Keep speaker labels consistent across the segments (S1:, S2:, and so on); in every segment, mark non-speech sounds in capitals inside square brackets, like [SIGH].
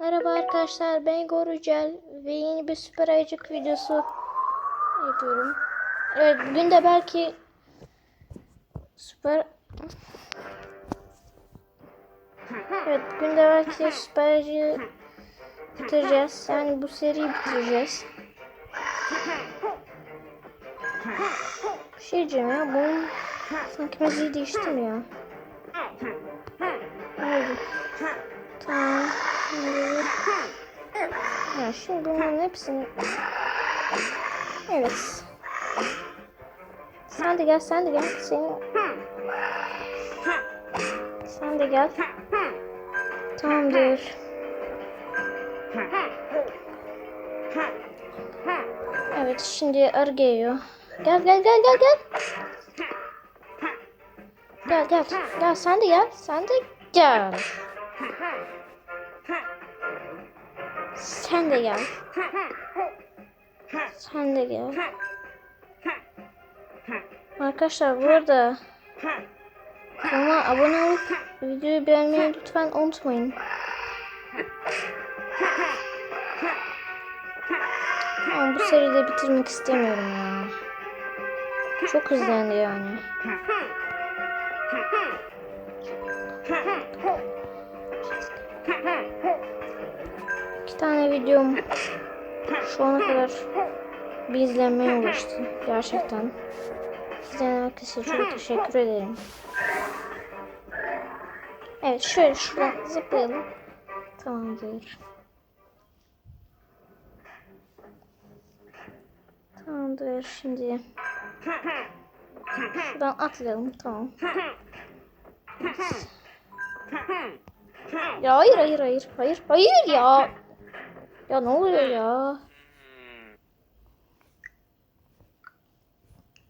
S1: Merhaba arkadaşlar ben Gorucel ve yeni bir süper ayıcık videosu yapıyorum. Evet bugün de belki süper Evet bugün de belki süper ayıcığı bitireceğiz. Yani bu seriyi bitireceğiz. Bir şey diyeceğim ya bu sanki müziği değiştirmiyor. Ne oldu? Tamam. Ya şimdi bunların hepsini... Evet. Sen de gel, sen de gel. Senin... Sen de gel. Tamamdır. Evet, şimdi arı geliyor. Gel, gel, gel, gel, gel. Gel, gel. Gel, sen de gel. Sen de gel. Sen de gel. Sen de gel. Arkadaşlar bu arada kanalıma abone olup videoyu beğenmeyi lütfen unutmayın. Ama bu seride bitirmek istemiyorum ya. Çok hızlandı yani. İki tane videom şu ana kadar bir izlenmeye ulaştı. Gerçekten. İzleyen herkese çok teşekkür ederim. Evet şöyle şuradan zıplayalım. Tamamdır. Tamamdır şimdi. Şuradan atlayalım tamam. Ya hayır hayır hayır hayır hayır ya. Ya ne oluyor ya?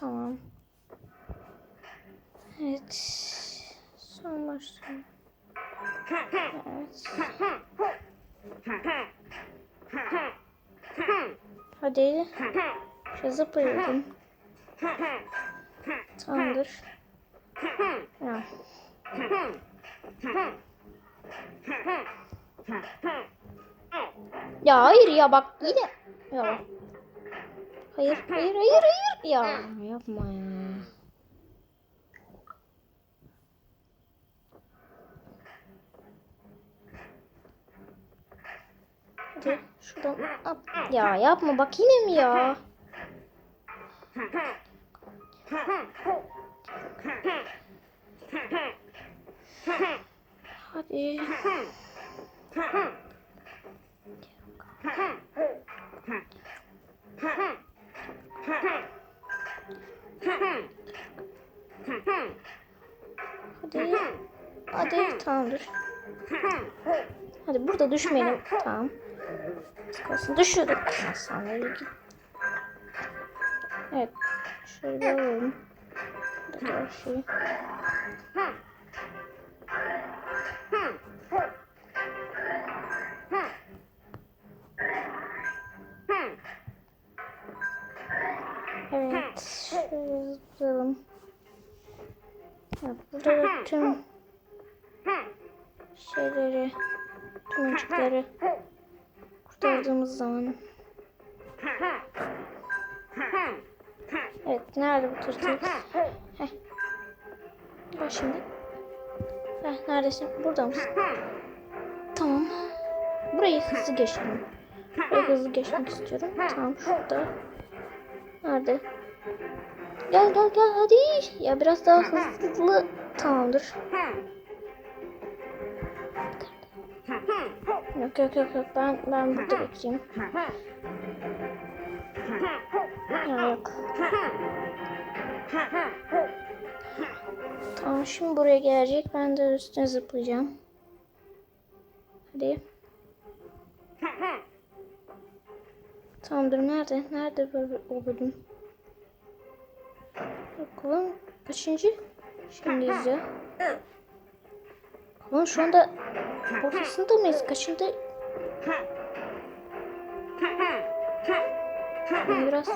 S1: Tamam. Evet. Son başlayalım. Evet. Hadi. Şu zıplayalım. Tamamdır. Ya. Ya hayır ya bak yine. Ya. Hayır hayır hayır hayır. Ya yapma ya. Hadi şuradan at. Ya yapma bak yine mi ya? Hadi. Hadi. Hadi tamamdır. Hadi burada düşmeyelim. Tamam. Kalsın. Hastaneye git. Evet. Şöyle alalım. Buradaki her şeyi. Evet. Şöyle zıplayalım. Evet, burada da tüm şeyleri, tüm çocukları kurtardığımız zaman. Evet, nerede bu tırtıl? Heh. Bak şimdi. Heh, neredesin? Burada mısın? Tamam. Burayı hızlı geçelim. Burayı hızlı geçmek istiyorum. Tamam, şurada. Nerede? Gel gel gel hadi. Ya biraz daha hızlı. Tamamdır. Yok yok yok yok ben ben burada bekleyeyim. Ya yok. Tamam şimdi buraya gelecek. Ben de üstüne zıplayacağım. Hadi. Tamamdır nerede? Nerede böyle o bölüm? Bakalım kaçıncı? Şimdi izle. Bakalım şu anda ortasında mıyız? Kaçıncı? Biraz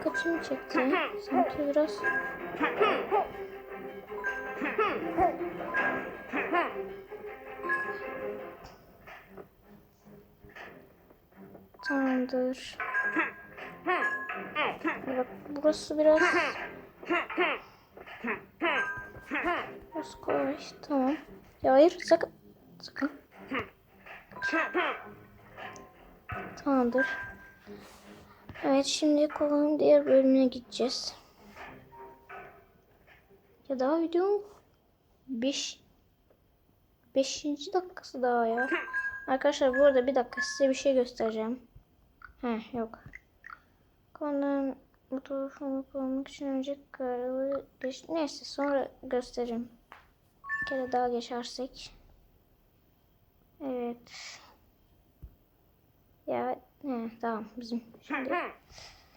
S1: dikkatimi çekti. Sanki biraz... Tamamdır. Bak burası biraz... Burası kolay. Tamam. Ya hayır sakın. Sakın. Tamamdır. Evet şimdi kolanın diğer bölümüne gideceğiz. Ya daha videonun 5 5. dakikası daha ya. Arkadaşlar bu arada bir dakika size bir şey göstereceğim. Heh yok. Konudan motorunu kullanmak için önce kararı geç... Neyse sonra göstereyim. Bir kere daha geçersek. Evet. Ya he, tamam bizim. Şimdi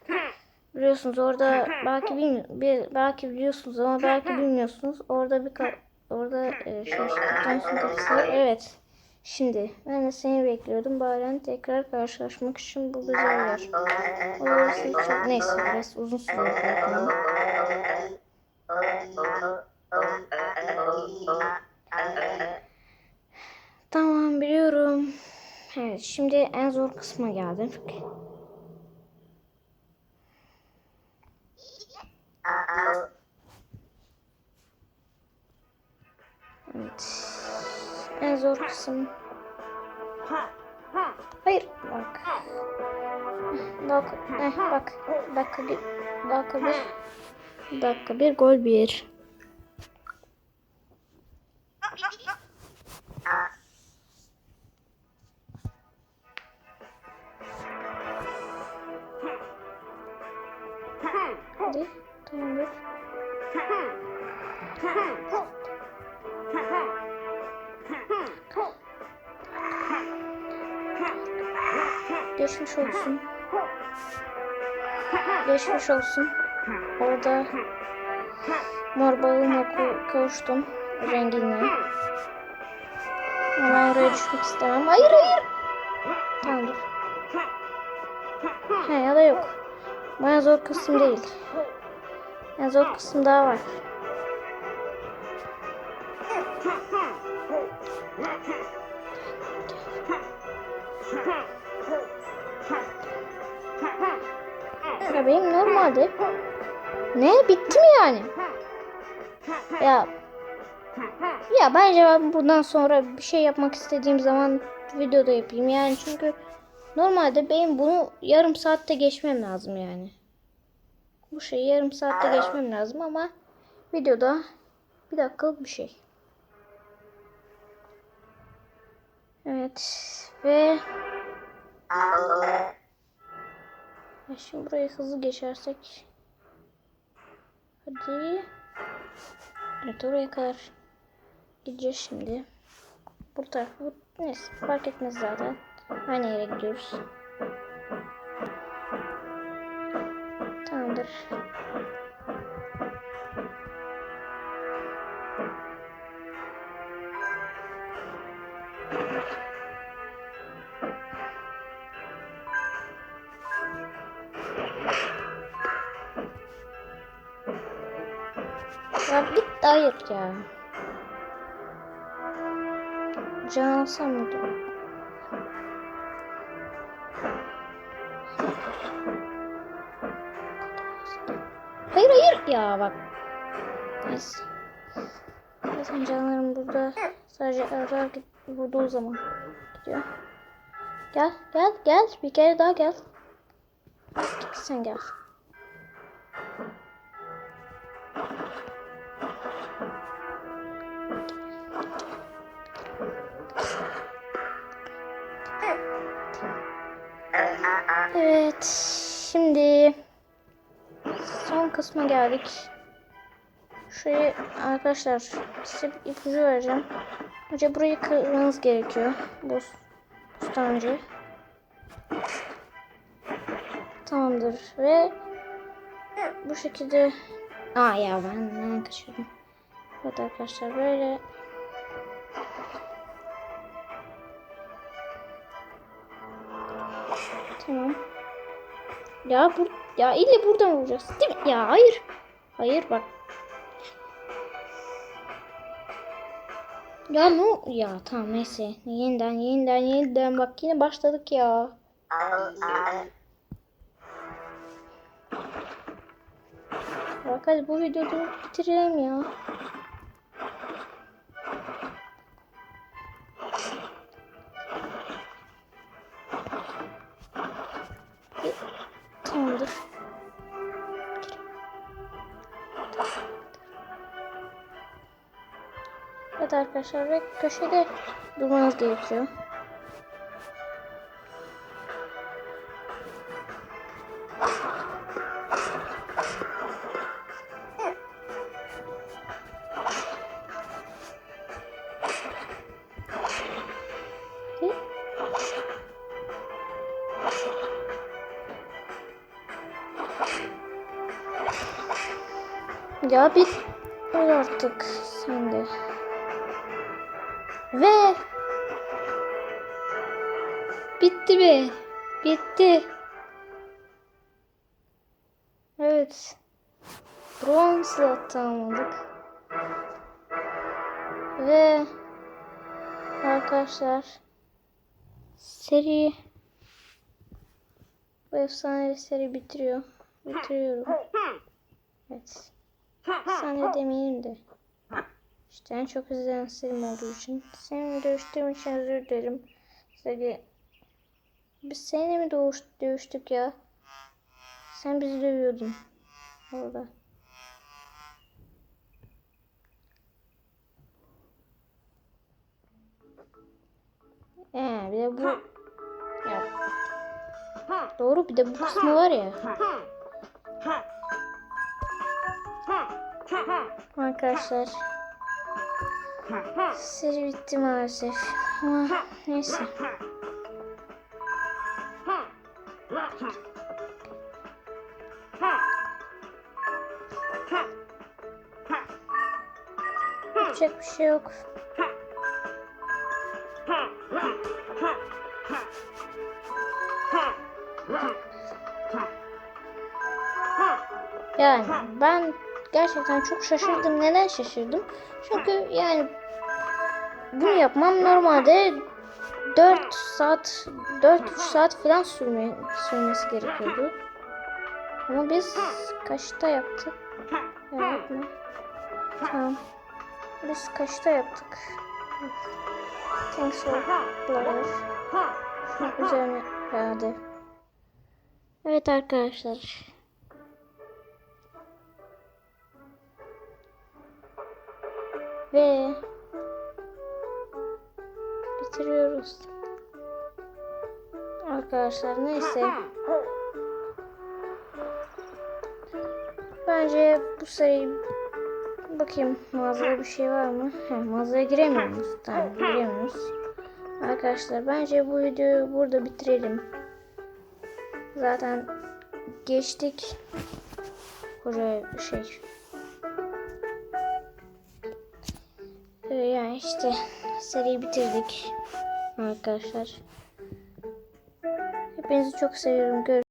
S1: [LAUGHS] biliyorsunuz orada belki bilmi belki biliyorsunuz ama belki bilmiyorsunuz. Orada bir orada e, şey kafası var. Evet. Şimdi ben de seni bekliyordum. Baren tekrar karşılaşmak için bu güzel yer. Orası çok neyse biraz uzun sürüyor. Tamam biliyorum. Evet şimdi en zor kısma geldik. Evet. En zor kısım. Hayır bak. Bak, eh, bak. Dakika bir, dakika bir, dakika bir gol bir. Hadi tamamdır. Geçmiş olsun. Geçmiş olsun. Orada mor balığına kavuştum rengine. Ama oraya düşmek istemem. Hayır hayır. Tamam dur. He ya da yok. Baya zor kısım değil. En zor kısım daha var. Ya benim normalde ne bitti mi yani? Ya ya bence ben bundan sonra bir şey yapmak istediğim zaman videoda yapayım yani çünkü normalde benim bunu yarım saatte geçmem lazım yani. Bu şeyi yarım saatte geçmem lazım ama videoda bir dakikalık bir şey. Evet ve ya şimdi burayı hızlı geçersek hadi evet oraya kadar gideceğiz şimdi. Bu taraf bu neyse fark etmez zaten. Aynı yere gidiyoruz. Tamamdır. Ya git hayır ya. Can alsam mıydı? Ya bak. Neyse. Zaten canlarım burada sadece arar vurduğu zaman gidiyor. Gel gel gel bir kere daha gel. Git sen gel. Evet şimdi son kısma geldik. Şurayı arkadaşlar size bir ipucu vereceğim. Önce burayı kırmanız gerekiyor. Bu bostancı. Tamamdır ve bu şekilde Aa ya ben ne kaçırdım. Evet arkadaşlar böyle Tamam. Ya bu ya ille buradan vuracağız. Değil mi? Ya hayır. Hayır bak. Ya ne? Ya tamam neyse. Yeniden yeniden yeniden bak yine başladık ya. Bak hadi bu videoyu bitirelim ya. Arkadaşlar ve köşede durmanız gerekiyor. Ya bir artık. Ve bitti be. Bitti. Evet. Bronze slot almadık. Ve arkadaşlar seri bu efsane seri bitiriyor. Bitiriyorum. Evet. Efsane demeyelim de. İşte en çok izlenen serim olduğu için. Seninle dövüştüğüm için özür dilerim. Size biz seninle mi doğuş, dövüştük ya? Sen bizi dövüyordun. Orada. Ee, bir de bu ya, doğru bir de bu kısmı var ya. Arkadaşlar seri bitti maalesef. Ama neyse. Yapacak bir şey yok. Yani ben gerçekten çok şaşırdım. Neden şaşırdım? Çünkü yani bunu yapmam normalde 4 saat 4-3 saat falan sürme, sürmesi gerekiyordu. Ama biz kaçta yaptık? Ya yapma. Tamam. Biz kaçta yaptık? Thanks for. Şunun üzerine herhalde. Evet arkadaşlar. Ve bitiriyoruz. Arkadaşlar neyse. Bence bu seri bakayım mağazada bir şey var mı? He, mağazaya giremiyoruz. Tamam giremiyoruz. Arkadaşlar bence bu videoyu burada bitirelim. Zaten geçtik. Koca şey işte seriyi bitirdik arkadaşlar. Hepinizi çok seviyorum. Görüşürüz.